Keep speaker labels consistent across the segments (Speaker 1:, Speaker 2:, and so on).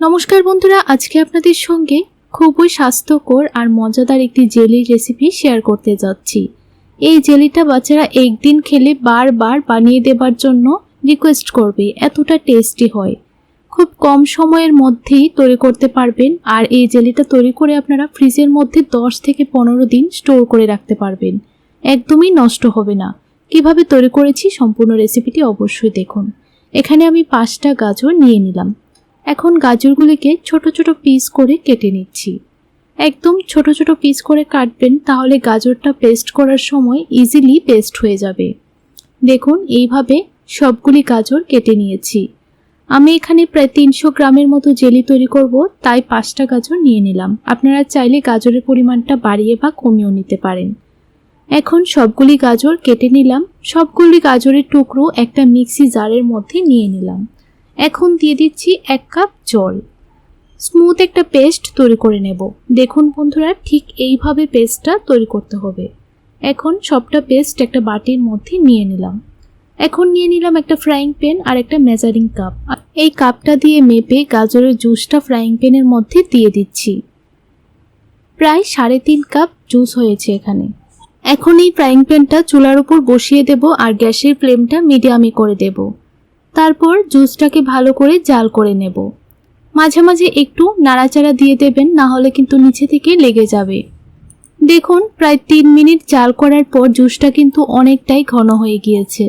Speaker 1: নমস্কার বন্ধুরা, আজকে আপনাদের সঙ্গে খুবই স্বাস্থ্যকর আর মজাদার একটি জেলির রেসিপি শেয়ার করতে যাচ্ছি। এই জেলিটা বাচ্চারা একদিন খেলে বারবার বানিয়ে দেবার জন্য রিকোয়েস্ট করবে, এতটা টেস্টি হয়। খুব কম সময়ের মধ্যেই তৈরি করতে পারবেন আর এই জেলিটা তৈরি করে আপনারা ফ্রিজের মধ্যে 10 থেকে পনেরো দিন স্টোর করে রাখতে পারবেন। একদমই নষ্ট হবে না। কীভাবে তৈরি করেছি সম্পূর্ণ রেসিপিটি অবশ্যই দেখুন। এখানে আমি পাঁচটা গাজর নিয়ে নিলাম। এখন গাজরগুলিকে ছোট ছোট পিস করে কেটে নিচ্ছি। একদম ছোট ছোট পিস করে কাটবেন তাহলে গাজরটা পেস্ট করার সময় ইজিলি পেস্ট হয়ে যাবে। দেখুন, এইভাবে সবগুলি গাজর কেটে নিয়েছি। আমি এখানে প্রায় তিনশো গ্রামের মতো জেলি তৈরি করব, তাই পাঁচটা গাজর নিয়ে নিলাম। আপনারা চাইলে গাজরের পরিমাণটা বাড়িয়ে বা কমিয়েও নিতে পারেন। এখন সবগুলি গাজর কেটে নিলাম। সবগুলি গাজরের টুকরো একটা মিক্সি জারের মধ্যে নিয়ে নিলাম। এখন দিয়ে দিচ্ছি এক কাপ জল। স্মুথ একটা পেস্ট তৈরি করে নেব। দেখুন বন্ধুরা, ঠিক এইভাবে পেস্টটা তৈরি করতে হবে। এখন সবটা পেস্ট একটা বাটির মধ্যে নিয়ে নিলাম। এখন নিয়ে নিলাম একটা ফ্রাইং প্যান আর একটা মেজারিং কাপ এই কাপটা দিয়ে মেপে গাজরের জুসটা ফ্রাইং প্যানের মধ্যে দিয়ে দিচ্ছি। প্রায় সাড়ে তিন কাপ জুস হয়েছে এখানে। এখন এই ফ্রাইং প্যানটা চুলার উপর বসিয়ে দেব আর গ্যাসের ফ্লেমটা মিডিয়ামে করে দেব। তারপর জুসটাকে ভালো করে জাল করে নেব। মাঝে মাঝে একটু নাড়াচাড়া দিয়ে দেবেন, না হলে কিন্তু নিচে থেকে লেগে যাবে। দেখুন, প্রায় তিন মিনিট জাল করার পর জুসটা কিন্তু অনেকটাই ঘন হয়ে গিয়েছে।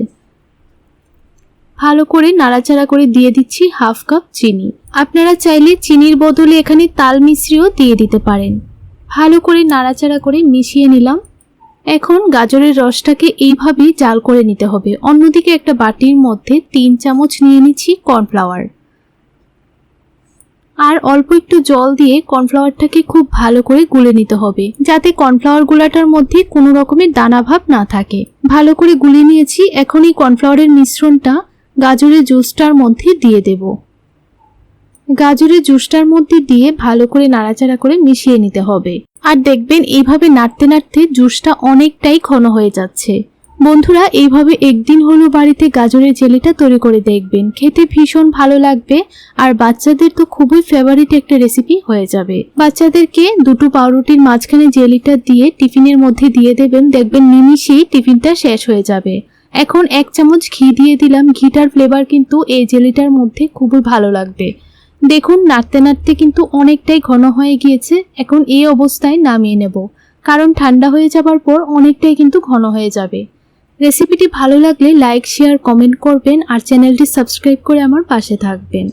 Speaker 1: ভালো করে নাড়াচাড়া করে দিয়ে দিচ্ছি হাফ কাপ চিনি। আপনারা চাইলে চিনির বদলে এখানে তাল মিশ্রিও দিয়ে দিতে পারেন। ভালো করে নাড়াচাড়া করে মিশিয়ে নিলাম। এখন গাজরের রসটাকে এইভাবেই জাল করে নিতে হবে। অন্যদিকে একটা বাটির মধ্যে তিন চামচ নিয়ে নিচ্ছি কর্নফ্লাওয়ার। আর অল্প একটু জল দিয়ে কর্নফ্লাওয়ারটাকে খুব ভালো করে গুলে নিতে হবে, যাতে কর্নফ্লাওয়ার গুলাটার মধ্যে কোনো রকমের দানা ভাব না থাকে। ভালো করে গুলে নিয়েছি, এখন এই কর্নফ্লাওয়ারের মিশ্রণটা গাজরের জুসটার মধ্যে দিয়ে দেব। গাজরের জুসটার মধ্যে দিয়ে ভালো করে নাড়াচাড়া করে মিশিয়ে নিতে হবে। আর দেখবেন এইভাবে নাড়তে নাড়তে জুসটা অনেকটাই ঘন হয়ে যাচ্ছে। বন্ধুরা, এইভাবে একদিন হলো বাড়িতে গাজরের জেলিটা তৈরি করে দেখবেন। খেতে ভীষণ ভালো লাগবে আর বাচ্চাদের তো খুবই ফেভারিট একটা রেসিপি হয়ে যাবে। বাচ্চাদেরকে দুটো পাউরুটির মাঝখানে জেলিটা দিয়ে টিফিনের মধ্যে দিয়ে দেবেন। দেখবেন নিমিশেই টিফিনটা শেষ হয়ে যাবে। এখন এক চামচ ঘি দিয়ে দিলাম। ঘিটার ফ্লেভার কিন্তু এই জেলিটার মধ্যে খুবই ভালো লাগবে। দেখুন, নাড়তে নাড়তে কিন্তু অনেকটাই ঘন হয়ে গিয়েছে। এখন এই অবস্থায় নামিয়ে নেব। কারণ ঠান্ডা হয়ে যাবার পর অনেকটাই কিন্তু ঘন হয়ে যাবে। রেসিপিটি ভালো লাগলে লাইক, শেয়ার, কমেন্ট করবেন আর চ্যানেলটি সাবস্ক্রাইব করে আমার পাশে থাকবেন।